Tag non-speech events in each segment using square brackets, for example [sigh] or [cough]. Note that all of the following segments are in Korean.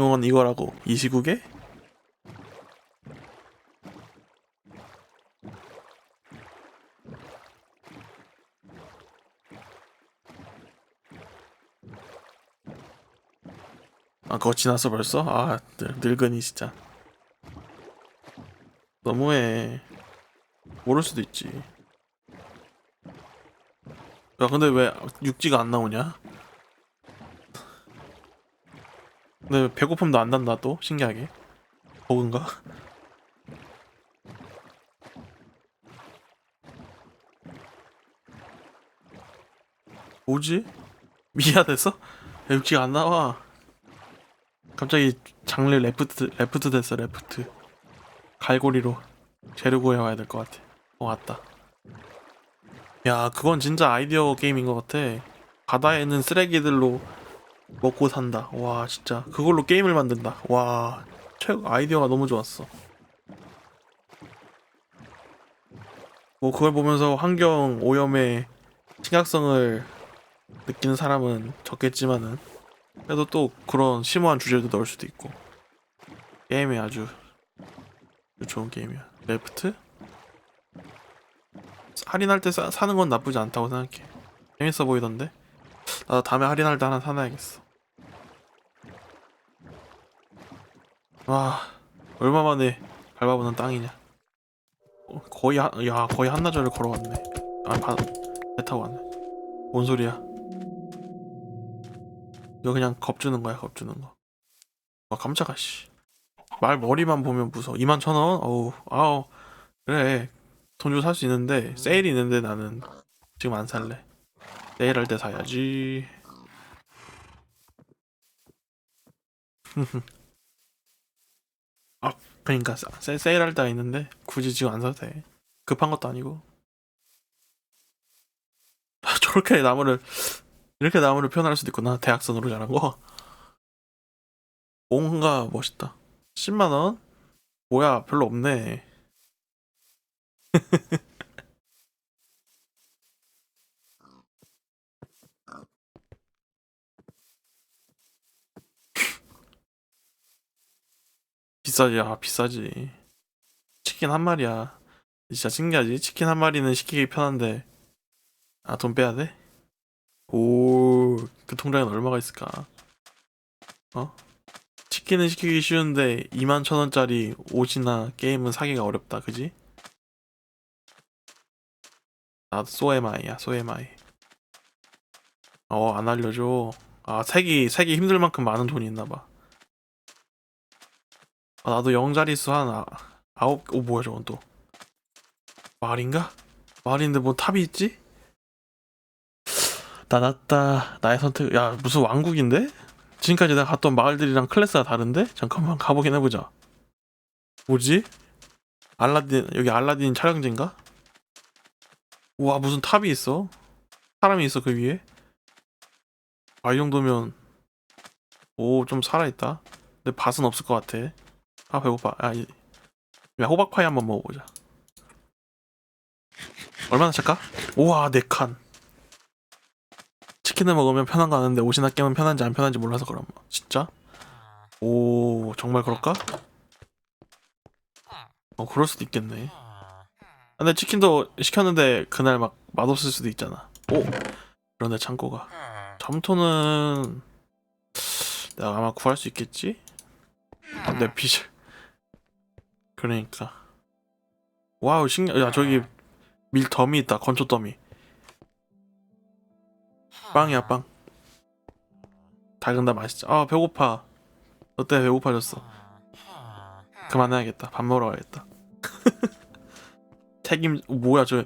건 이거라고 이 시국에? 아 그거 지났어 벌써? 아 늙, 늙은이 진짜 너무해 모를 수도 있지 야 근데 왜 육지가 안 나오냐? 근데 왜 배고픔도 안 난다 또 신기하게. 버그인가? [laughs] 뭐지? 야, 육지가 안 나와. 갑자기 장르 레프트 레프트 됐어 레프트. 갈고리로 재료 구해와야 될 것 같아. 어 왔다. 야 그건 진짜 아이디어 게임인 것 같아. 바다에 있는 쓰레기들로 먹고 산다. 와 진짜. 그걸로 게임을 만든다. 와 최고 아이디어가 너무 좋았어. 뭐 그걸 보면서 환경 오염의 심각성을 느끼는 사람은 적겠지만은 그래도 또 그런 심오한 주제도 넣을 수도 있고. 게임이 아주 좋은 게임이야. 레프트? 할인할 때 사, 사는 건 나쁘지 않다고 생각해. 재밌어 보이던데? 나도 다음에 할인할 때 하나 사놔야겠어 와 얼마 만에 밟아보는 땅이냐 어, 거의 한, 야 거의 한나절을 걸어왔네 아배 타고 왔네 뭔 소리야 이거 그냥 겁주는 거야 겁주는 거. 아 깜짝아 씨. 말 머리만 보면 무서워. 2만 천 원? 어우 아우 그래 돈 주고 살 수 있는데 세일이 있는데 나는 지금 안 살래. 세일할 때 사야지. [laughs] 아 그러니까 세, 세일할 때가 있는데 굳이 지금 안 사도 돼. 급한 것도 아니고. 아, [laughs] 저렇게 나무를 이렇게 나무를 표현할 수도 있구나. 대학선으로 자란 거. 뭔가 멋있다. 10만 원? 뭐야, 별로 없네. [laughs] 비싸지, 아, 비싸지. 치킨 한 마리야. 진짜 신기하지? 치킨 한 마리는 시키기 편한데, 아, 돈 빼야 돼? 오, 그 통장엔 얼마가 있을까? 어? 치킨은 시키기 쉬운데 2만 천 원짜리 옷이나 게임은 사기가 어렵다, 그지? 나도 소에마이야, 소에마이. 어, 안 알려줘. 아, 색이, 색이 힘들 만큼 많은 돈이 있나봐. 아, 나도 영자리수 한 아, 아홉, 오, 뭐야, 저건 또. 말인가? 말인데 뭐 탑이 있지? 나났다 나의 선택 야 무슨 왕국인데? 지금까지 내가 갔던 마을들이랑 클래스가 다른데? 잠깐만 가보긴 해보자 뭐지? 알라딘 여기 알라딘 촬영지인가? 우와 무슨 탑이 있어 사람이 있어 그 위에 아 이 정도면 오 좀 살아있다 근데 밭은 없을 것 같아 아 배고파 야, 이- 야 호박파이 한번 먹어보자 얼마나 찰까? 우와 네 칸 치킨을 먹으면 편한 거 아는데 옷이나 깨면 편한지 안 편한지 몰라서 그럼 진짜? 오 정말 그럴까? 어 그럴 수도 있겠네 근데 치킨도 시켰는데 그날 막 맛없을 수도 있잖아 오 그런데 창고가 점토는 내가 아마 구할 수 있겠지? 아, 내 빚을 그러니까. 와우 신기야 야 저기 밀 더미 있다 건초 더미. 빵이야 빵. 닭은 다 맛있지 아 배고파. 너 때문에 배고파졌어. 그만해야겠다. 밥 먹으러 가야겠다. [laughs] 책임 뭐야 저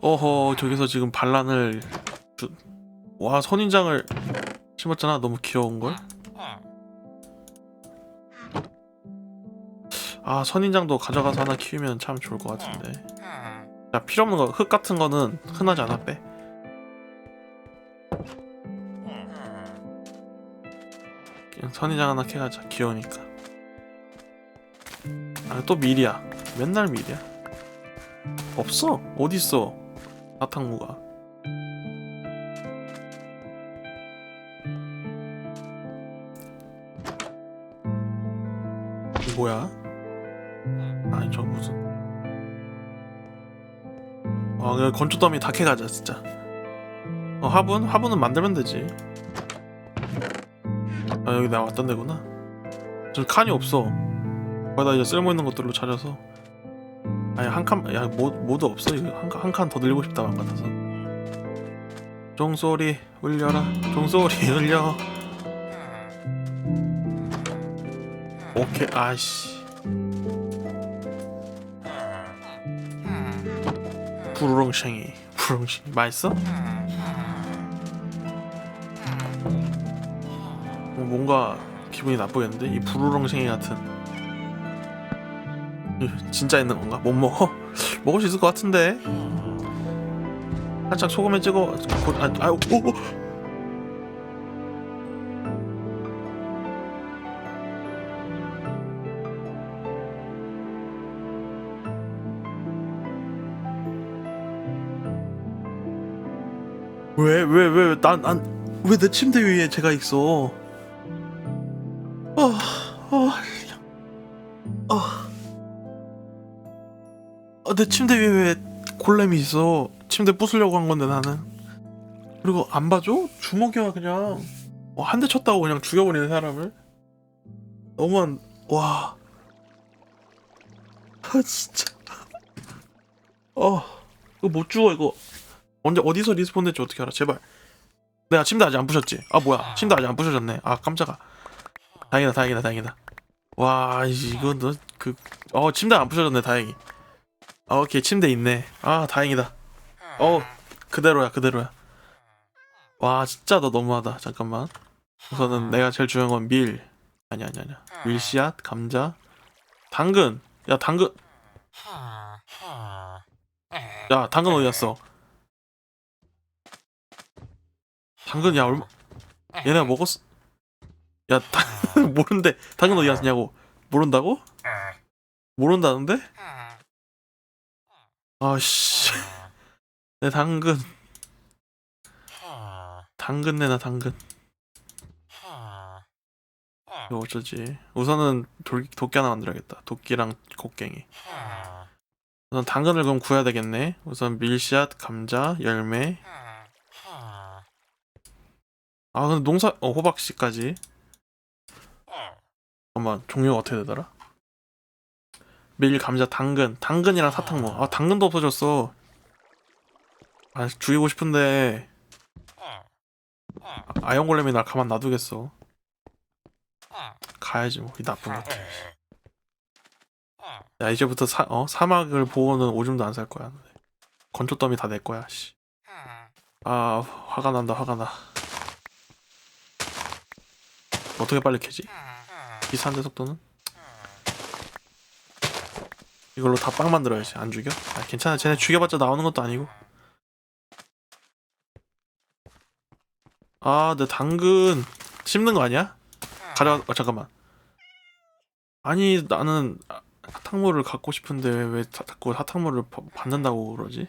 어허 저기서 지금 반란을 주... 와 선인장을 심었잖아? 너무 귀여운 걸 아 선인장도 가져가서 하나 키우면 참 좋을 것 같은데. 야 필요 없는 거 흙 같은 거는 흔하지 않아? 빼. 그냥 선인장 하나 캐가자. 귀여우니까. 아 또 밀이야. 맨날 밀이야. 없어. 어딨어? 사탕무가. 뭐야? 아 그냥 건조 더미 다 캐가자 진짜. 어 화분? 화분은 만들면 되지. 아 여기 나 왔던 데구나. 저 칸이 없어. 거기다 이제 쓸모 있는 것들로 찾아서. 아니 한 칸 야 모두 없어? 이거 한칸 더 늘리고 싶다 맘 같아서. 종소리 울려라. 종소리 울려. 오케이 아이씨 부르렁쉥이 부르렁쉥이 맛있어? 어, 뭔가 기분이 나쁘겠는데 이 부르렁쉥이 같은 이, [laughs] 진짜 있는 건가? 못 먹어? [laughs] 먹을 수 있을 것 같은데 살짝 소금에 찍어 고, 아, 아유 오, 오. 왜 왜 왜 난 난 왜 내 침대 위에 제가 있어? 어, 어, 어, 어, 내 침대 위에 왜 골렘이 있어? 침대 부수려고 한 건데 나는. 그리고 안 봐줘? 주먹이야 그냥. 어, 한 대 쳤다고 그냥 죽여버리는 사람을. 너무한 와. 아 진짜. 어, 이거 못 죽어 이거. 언제 어디서 리스폰 될지 어떻게 알아? 제발. 내가 침대 아직 안 부셨지? 아 뭐야? 침대 아직 안 부셔졌네. 아 깜짝아. 다행이다, 다행이다, 다행이다. 와 이거 너그어 침대 안 부셔졌네 다행히. 아 오케이 침대 있네. 아 다행이다. 어 그대로야 그대로야. 와 진짜 너 너무하다. 잠깐만. 우선은 내가 제일 중요한 건 밀. 아니 아니 아니야. 밀씨앗, 감자, 당근. 야 당근. 야 당근 어디 갔어? 당근 야 얼마? 얘네가 먹었어. 야 당... [laughs] 모른데 당근 어디 갔냐고. 모른다고? 모른다는데? 아씨. [laughs] 내 당근. 당근 내놔 당근. 이거 어쩌지? 우선은 돌, 도끼 하나 만들어야겠다. 도끼랑 곡괭이. 우선 당근을 그럼 구해야 되겠네. 우선 밀씨앗, 감자, 열매. 아 근데 농사 어 호박씨까지. 잠깐만 종류가 어떻게 되더라? 밀, 감자, 당근, 당근이랑 사탕 먹어. 아 당근도 없어졌어. 아 죽이고 싶은데 아, 아연골렘이 날 가만 놔두겠어. 가야지 뭐 이 나쁜 것. 야 이제부터 사, 어 사막을 보고는 오줌도 안 살 거야. 건초더미 다 내 거야. 씨. 아 화가 난다 화가 나. 어떻게 빨리 캐지? 비싼데 속도는? 이걸로 다 빵 만들어야지 안 죽여? 아 괜찮아 쟤네 죽여봤자 나오는 것도 아니고 아내 당근 씹는 거 아니야? 가져와 어, 잠깐만 아니 나는 아, 사탕물을 갖고 싶은데 왜, 자꾸 사탕물을 바- 받는다고 그러지?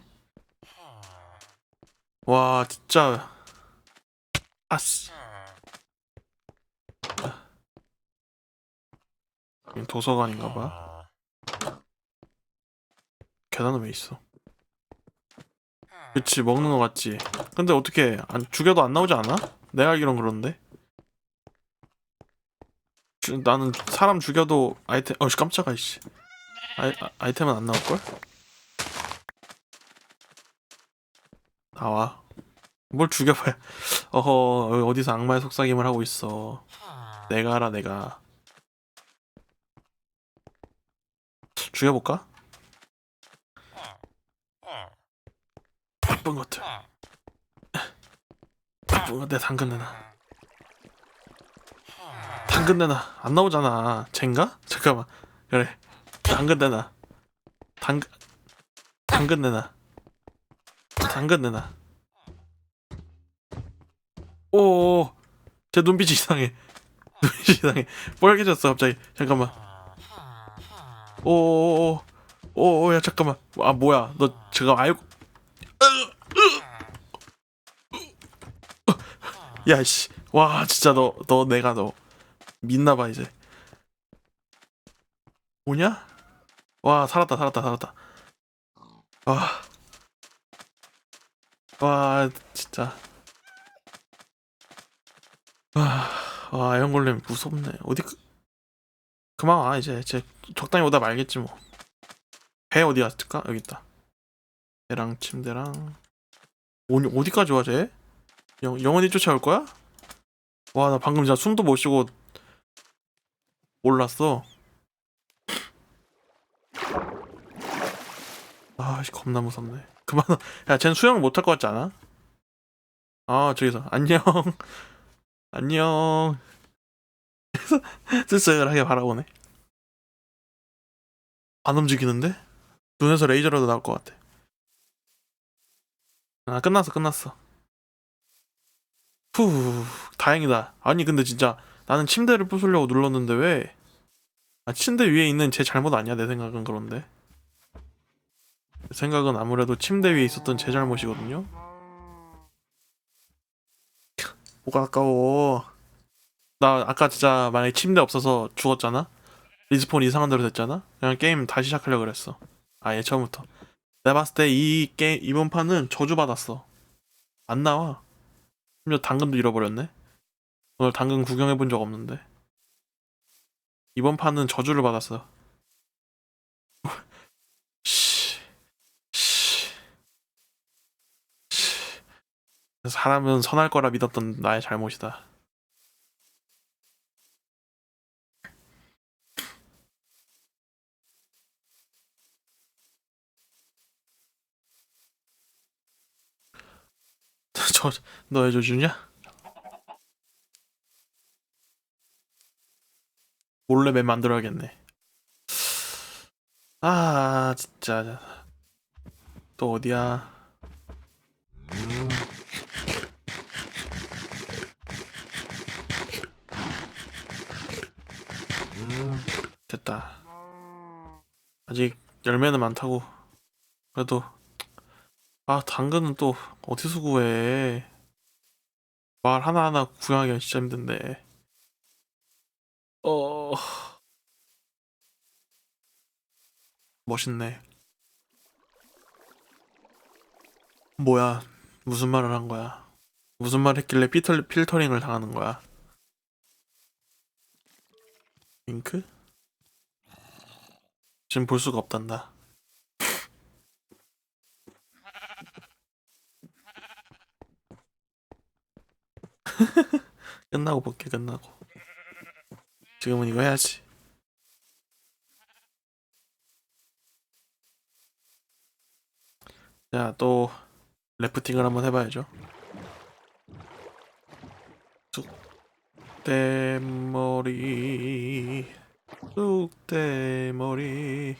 와 진짜 아씨 여긴 도서관인가 봐. 계단은 왜 있어? 그치 먹는 거 같지. 근데 어떻게 안 죽여도 안 나오지 않아? 내가 알기론 그런데? 주- 나는 사람 죽여도 아이템 어씨 깜짝아 이씨. 아이, 아, 아이템은 안 나올 걸? 나와. 뭘 죽여봐야. [laughs] 어허 어디서 악마의 속삭임을 하고 있어. 내가 알아 내가 죽여볼까? 나쁜 것들. 나쁜 것내 당근 내놔. 당근 내놔. 안 나오잖아. 쟨가? 잠깐만. 그래. 당근 내놔. 당근 당근 내놔. 당근 내놔. 오오오. 제 눈빛이 이상해. 눈빛이 이상해. 빨개졌어 갑자기. 잠깐만 오오오 오야 잠깐만. 아 뭐야. 너 지금 알고. 야씨. 와 진짜 너 너 내가 너 믿나봐 이제. 뭐냐? 와 살았다 살았다 살았다. 와, 와 진짜. 와, 와 애연골렘 무섭네. 어디 그... 그만 와 이제. 이제 적당히 오다 말겠지 뭐. 배 어디 갔을까? 여기 있다. 배랑 침대랑. 오, 어디까지 와 쟤? 영, 영원히 쫓아올 거야? 와 나 방금 진짜 숨도 못 쉬고 올랐어. 아씨 겁나 무섭네. 그만. 야 쟤는 수영 못할 것 같지 않아? 아 저기서. 안녕. [laughs] 안녕. [laughs] 쓸쓸하게 바라보네 안 움직이는데? 눈에서 레이저라도 나올 것 같아. 아 끝났어 끝났어. 후 다행이다. 아니 근데 진짜 나는 침대를 부수려고 눌렀는데 왜? 아, 침대 위에 있는 제 잘못 아니야 내 생각은 그런데. 내 생각은 아무래도 침대 위에 있었던 제 잘못이거든요. 뭐가 아까워. 나 아까 진짜 만약에 침대 없어서 죽었잖아 리스폰 이상한 대로 됐잖아? 그냥 게임 다시 시작하려고 그랬어. 아예 처음부터. 내가 봤을 때 이 게임 이번 판은 저주받았어. 안 나와. 심지어 당근도 잃어버렸네. 오늘 당근 구경해본 적 없는데. 이번 판은 저주를 받았어. [laughs] 사람은 선할 거라 믿었던 나의 잘못이다 저, 너 해줘주냐? 몰래 맵 만들어야겠네. 아, 진짜. 또 어디야? 됐다. 아직 열매는 많다고. 그래도 아 당근은 또 어디서 구해? 말 하나하나 구경하기가 진짜 힘든데. 어 멋있네. 뭐야? 무슨 말을 한 거야? 무슨 말 했길래 피터, 필터링을 당하는 거야? 잉크? 지금 볼 수가 없단다. [laughs] 끝나고 볼게 끝나고. 지금은 이거 해야지. 자, 또 래프팅을 한번 해봐야죠. 쑥대머리, 쑥대머리.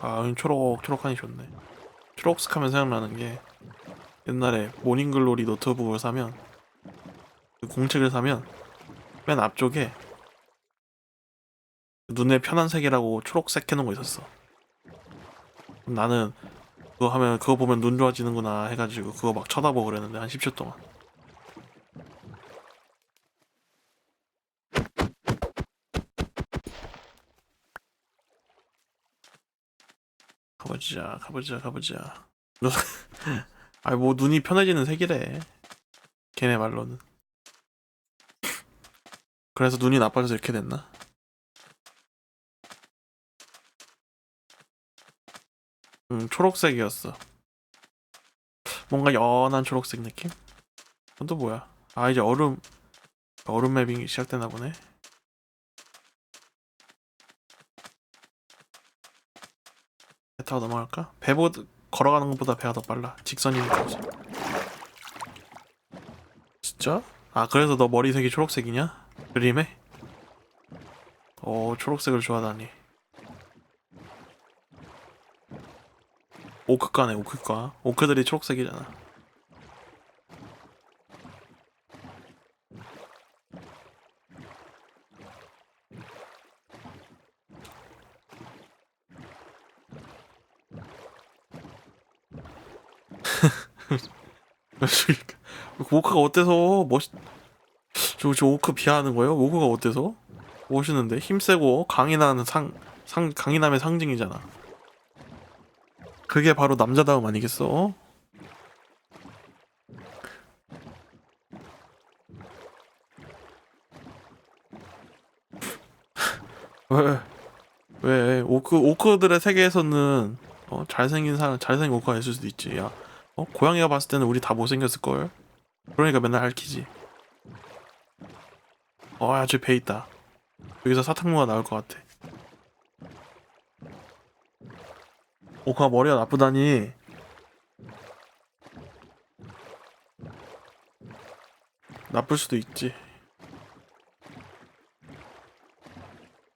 아, 초록 초록하니 좋네. 초록색 하면 생각나는 게 옛날에 모닝글로리 노트북을 사면 그 공책을 사면 맨 앞쪽에 눈에 편한 색이라고 초록색 해놓은 거 있었어. 나는 그거 하면 그거 보면 눈 좋아지는구나 해가지고 그거 막 쳐다보고 그랬는데 한 10초 동안. 가보자, 가보자, 가보자. [laughs] 눈- 아니 뭐 눈이 편해지는 색이래. 걔네 말로는. 그래서 눈이 나빠져서 이렇게 됐나? 음, 초록색이었어. 뭔가 연한 초록색 느낌? 또 뭐야? 아, 이제 얼음, 얼음 맵이 시작되나 보네. 배 타고 넘어갈까? 배보다, 걸어가는 것보다 배가 더 빨라. 직선이니까. 우선. 진짜? 아, 그래서 너 머리색이 초록색이냐? 그림에? 어, 초록색을 좋아하다니. 오크과네, 오크과. 오크들이 초록색이잖아. 오크가 어때서 멋있 저, 저 오크 비하하는 거예요? 오크가 어때서? 멋있는데 힘 세고 강인한 상, 상 강인함의 상징이잖아. 그게 바로 남자다움 아니겠어? [laughs] 왜? 왜? 오크 오크들의 세계에서는 어, 잘생긴 사람 잘생긴 오크가 있을 수도 있지. 야, 어 고양이가 봤을 때는 우리 다 못생겼을 걸. 그러니까 맨날 핥히지. 어, 야, 저배 있다. 여기서 사탕무가 나올 것 같아. 오크가 머리가 나쁘다니. 나쁠 수도 있지.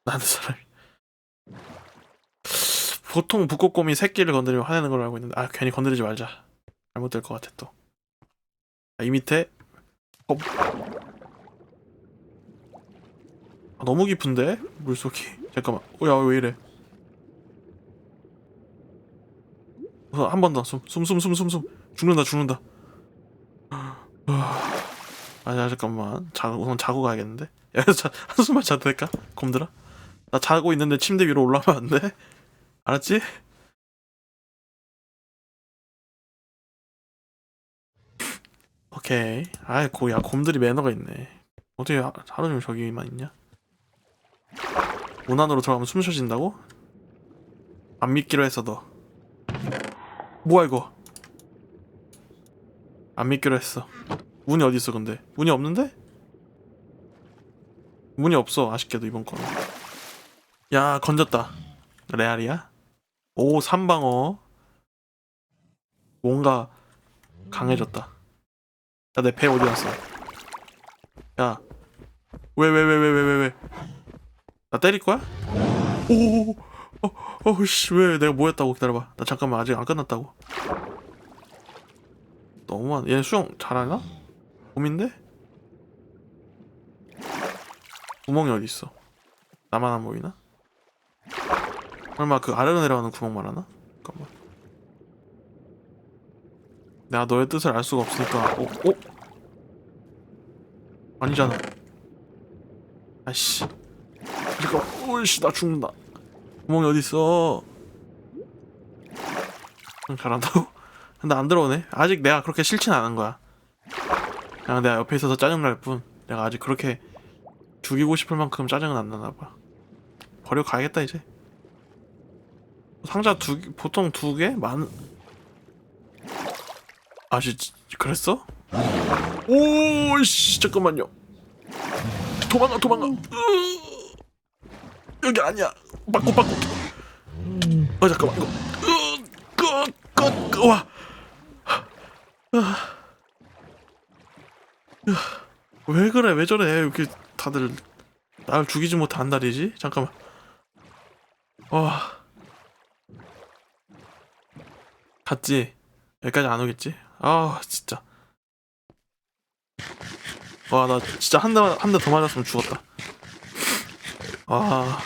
나는 사람이. 보통 북극곰이 새끼를 건드리면 화내는 걸로 알고 있는데 아 괜히 건드리지 말자 잘못될 것 같아 또. 아, 이 밑에? 어, 아, 너무 깊은데? 물속이. 잠깐만. 오야 왜 이래? 한번 더. 숨숨 숨 숨 숨 죽는다 죽는다. 아, 아니야 잠깐만. 자 우선 자고 가야겠는데? [laughs] 야 자, 한숨만 자도 될까? 곰들아? 나 자고 있는데 침대 위로 올라오면 안 돼? 알았지? 오케이. 아이 고야 곰들이 매너가 있네. 어떻게 하- 하루 종일 저기만 있냐? 문 안으로 들어가면 숨 쉬어진다고? 안 믿기로 했어 너. 뭐야 이거? 안 믿기로 했어. 문이 어디 있어 근데? 문이 없는데? 문이 없어 아쉽게도 이번 거는 야 건졌다. 레알이야? 오 삼방어. 뭔가 강해졌다 야 내 배 어디 갔어 야 왜 왜 왜 왜 왜 왜 왜 나 때릴 거야? 오 어, 어 씨 왜 내가 뭐 했다고 기다려봐 나 잠깐만 아직 안 끝났다고 너무한 얘 수영 잘하나? 곰인데? 구멍이 어디 있어 나만 안 보이나? 설마 그 아래로 내려가는 구멍 말하나? 잠깐만 내가 너의 뜻을 알 수가 없으니까. 어? 어? 아니잖아. 아씨. 잠깐 오이씨 나 죽는다. 구멍이 응, 잘한다고? [laughs] 근데 안 들어오네. 아직 내가 그렇게 싫진 않은 거야. 그냥 내가 옆에 있어서 짜증날 뿐. 내가 아직 그렇게 죽이고 싶을 만큼 짜증은 안 나나 봐. 버리고 가야겠다 이제. 상자 두 개, 보통 두 개? 많 아씨 그랬어? 오씨 잠깐만요. 도망가 도망가. 으, 여기 아니야. 바꿔 바꿔. 어 잠깐만. 이거 으끄끄와 왜 그래? 왜 저래? 이렇게 다들 날 죽이지 못한 날이지? 잠깐만. 와. 갔지? 여기까지 안 오겠지 아 진짜. 와 나 진짜 한 대 한 대 더 맞았으면 죽었다. 아나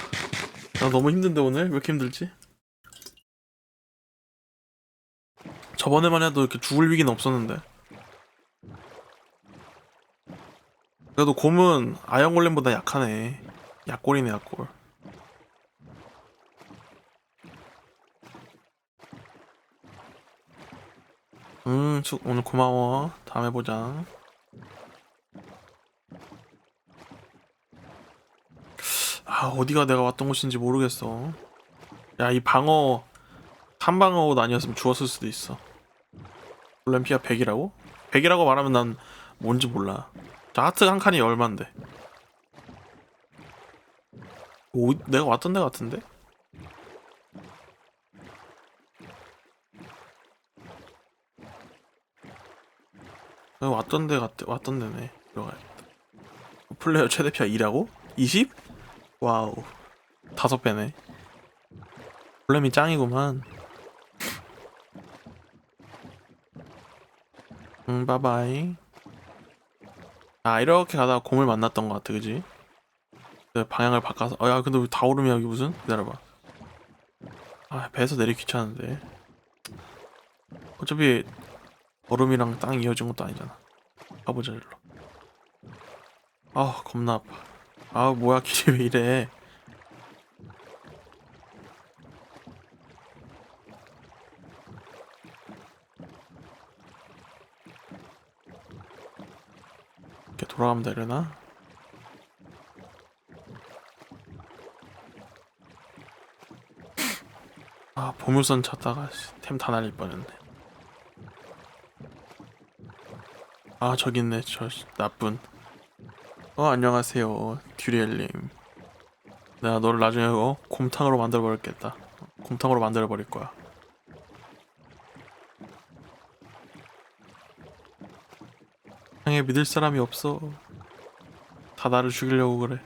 너무 힘든데 오늘? 왜 이렇게 힘들지? 저번에만 해도 이렇게 죽을 위기는 없었는데. 그래도 곰은 아영골렘보다 약하네. 약골이네 약골 음, 수, 오늘 고마워. 다음에 보자. 아, 어디가 내가 왔던 곳인지 모르겠어. 야, 이 방어, 삼방어 옷 아니었으면 죽었을 수도 있어. 올림피아 100이라고? 100이라고 말하면 난 뭔지 몰라. 자, 하트 한 칸이 얼만데? 오, 내가 왔던 데 같은데? 왔던 데 같, 왔던 데네. 들어가야겠다. 플레이어 최대 피가 2라고? 20? 와우. 다섯 배네. 플레미 짱이구만. 응, 바바이. 아, 이렇게 가다가 곰을 만났던 것 같아, 그지? 네, 방향을 바꿔서. 어, 야, 근데 왜 다 오름이야, 여기 무슨? 기다려봐. 아, 배에서 내리 귀찮은데. 어차피 얼음이랑 땅이 이어진 것도 아니잖아. 가보자 일로. 아 겁나 아파. 아 뭐야 길이 왜 이래 이렇게 돌아가면 되려나? 아 보물선 찾다가 템 다 날릴 뻔했네 아 저기 있네. 저 나쁜. 어 안녕하세요 듀리엘님. 내가 너를 나중에 어 곰탕으로 만들어 버렸겠다. 곰탕으로 만들어 버릴 거야. 향에 믿을 사람이 없어. 다 나를 죽이려고 그래.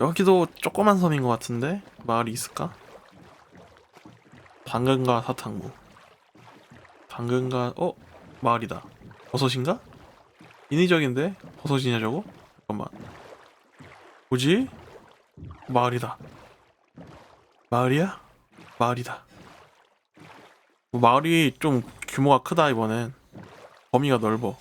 여기도 조그만 섬인 것 같은데? 마을이 있을까? 당근과 사탕무 당근과 어 마을이다 버섯인가? 인위적인데 버섯이냐 저거? 잠깐만 뭐지? 마을이다 마을이야? 마을이다 뭐 마을이 좀 규모가 크다 이번엔 범위가 넓어